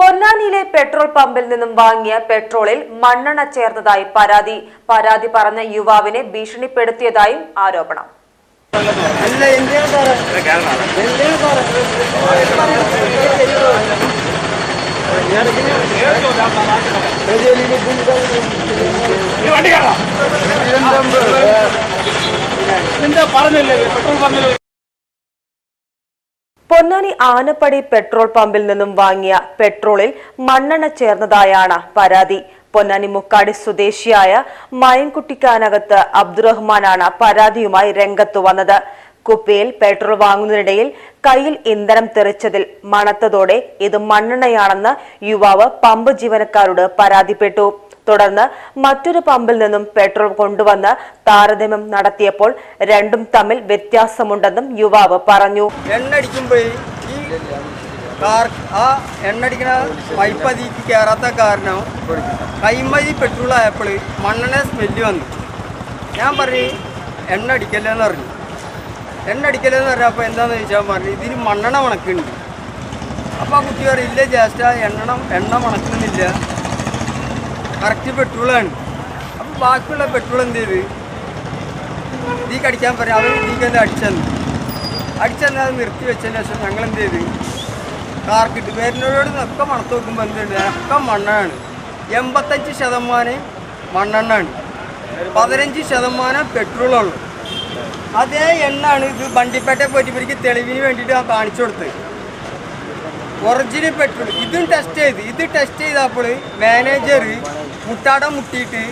പൊന്നാനിയിലെ petrol പമ്പിൽ നിന്നും വാങ്ങിയ പെട്രോളിൽ മണ്ണെണ്ണ ചേർത്തതായി പരാതി. പരാതി പറഞ്ഞ യുവാവിനെ ഭീഷണിപ്പെടുത്തിയതായും ആരോപണം. പറഞ്ഞില്ലേ? പെട്രോൾ പറഞ്ഞില്ലേ പൊന്നാനി ആനപ്പടി പെട്രോൾ പമ്പിൽ നിന്നും വാങ്ങിയ പെട്രോളിൽ മണ്ണെണ്ണ ചേർന്നതായാണ് പരാതി. പൊന്നാനി മുക്കാടി സ്വദേശിയായ മയൻകുട്ടിക്കാനകത്ത് അബ്ദുറഹ്മാനാണ് പരാതിയുമായി രംഗത്ത് വന്നത്. കുപ്പിയിൽ പെട്രോൾ വാങ്ങുന്നതിനിടയിൽ കയ്യിൽ ഇന്ധനം തെറിച്ചതിൽ മണത്തതോടെ ഇത് മണ്ണെണ്ണയാണെന്ന് യുവാവ് പമ്പ് ജീവനക്കാരോട് പരാതിപ്പെട്ടു. തുടർന്ന് മറ്റൊരു പമ്പിൽ നിന്നും പെട്രോൾ കൊണ്ടുവന്ന് താരതമ്യം നടത്തിയപ്പോൾ രണ്ടും തമ്മിൽ വ്യത്യാസമുണ്ടെന്നും യുവാവ് പറഞ്ഞു. കാർ ആ എണ്ണ അടിക്കണ പൈപ്പ് അതിക്ക് കയറാത്ത കാരണം കൈമതി പെട്രോൾ ആയപ്പോൾ മണ്ണെണ്ണ സ്മെല്ല് വന്നു. ഞാൻ പറഞ്ഞു എണ്ണ അടിക്കല്ലെന്ന് പറഞ്ഞു. എണ്ണ അടിക്കല്ലെന്ന് പറഞ്ഞപ്പോൾ എന്താണെന്ന് ചോദിച്ചാൽ പറഞ്ഞു ഇതിന് മണ്ണെണ്ണ മണക്കുന്നുണ്ട്. അപ്പോൾ ആ കുട്ടി പറയും ഇല്ല ജ്യേഷ്ഠ എണ്ണ എണ്ണ മണക്കുന്നില്ല. കറക്റ്റ് പെട്രോളാണ് അപ്പോൾ ബാക്കിയുള്ള പെട്രോൾ എന്ത് ചെയ്ത്? ഇതിക്ക് അടിക്കാൻ പറയാം അവർ തന്നെ അടിച്ചെന്ന്. അടിച്ചെന്ന് അത് നിർത്തി വെച്ചതിന് ശേഷം ഞങ്ങൾ എന്ത് ചെയ്ത്? കാർക്കിട്ട് പേരിനോട് ഒക്കെ മണത്ത് നോക്കുമ്പോൾ എന്തുണ്ട് ഒക്കെ മണ്ണാണ്. എൺപത്തഞ്ച് ശതമാനം മണ്ണെണ്ണാണ്. പതിനഞ്ച് ശതമാനം പെട്രോളുള്ളൂ അതേ എണ്ണാണ് ഇത് വണ്ടിപ്പേട്ട പോയിട്ട് ഇവർക്ക് തെളിവിന് വേണ്ടിയിട്ട് ഞാൻ കാണിച്ചു കൊടുത്തത്. Original petrol. ഇതും ടെസ്റ്റ് ചെയ്ത്. ഇത് ടെസ്റ്റ് ചെയ്തപ്പോൾ മാനേജർ മുട്ടാട മുട്ടിയിട്ട്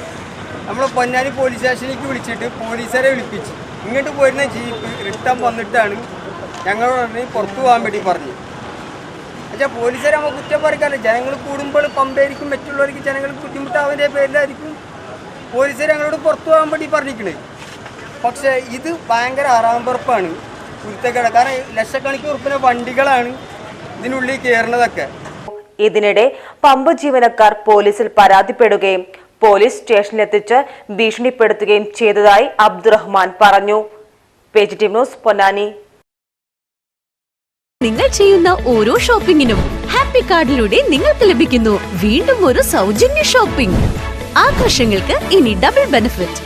നമ്മൾ പൊന്നാനി പോലീസ് സ്റ്റേഷനിലേക്ക് വിളിച്ചിട്ട് പോലീസുകാരെ വിളിപ്പിച്ചു. ഇങ്ങോട്ട് പോരുന്ന ജീപ്പ് റിട്ടേൺ വന്നിട്ടാണ് ഞങ്ങളോട് പുറത്തു പോകാൻ വേണ്ടി പറഞ്ഞു. പക്ഷേ പോലീസുകാരെ നമ്മൾ കുറ്റം പറയാറില്ല ജനങ്ങൾ കൂടുമ്പോൾ പമ്പയായിരിക്കും മറ്റുള്ളവർക്ക് ജനങ്ങൾക്ക് ബുദ്ധിമുട്ടാവിന്റെ പേരിലായിരിക്കും പോലീസുകാർ ഞങ്ങളോട് പുറത്തു പോകാൻ വേണ്ടി പറഞ്ഞിരിക്കണേ. പക്ഷേ ഇത് ഭയങ്കര ആറാം പുറപ്പാണ് കുരുത്തക്കേട്. കാരണം ലക്ഷക്കണക്കിന് ഉറുപ്പിന്റെ വണ്ടികളാണ് ഇതിനുള്ളിൽ കയറുന്നതൊക്കെ ഇതിനിടെ പമ്പ് ജീവനക്കാർ പോലീസിൽ പരാതിപ്പെടുകയും പോലീസ് സ്റ്റേഷനിലെത്തിച്ച് ഭീഷണിപ്പെടുത്തുകയും ചെയ്തതായി അബ്ദുറഹ്മാൻ പറഞ്ഞു. Page team news Ponnani. നിങ്ങൾ ചെയ്യുന്ന ഓരോ ഷോപ്പിംഗിനും ഹാപ്പി കാർഡിലൂടെ നിങ്ങൾക്ക് ലഭിക്കുന്നു വീണ്ടും ഒരു സൗജന്യ ഷോപ്പിംഗ്. ആഘോഷങ്ങൾക്ക് ഇനി double benefit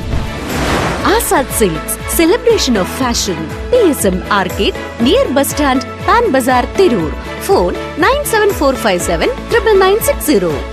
Azad silks celebration of fashion P S M arcade near bus stand Pan Bazar Tirur Phone 97457 99960.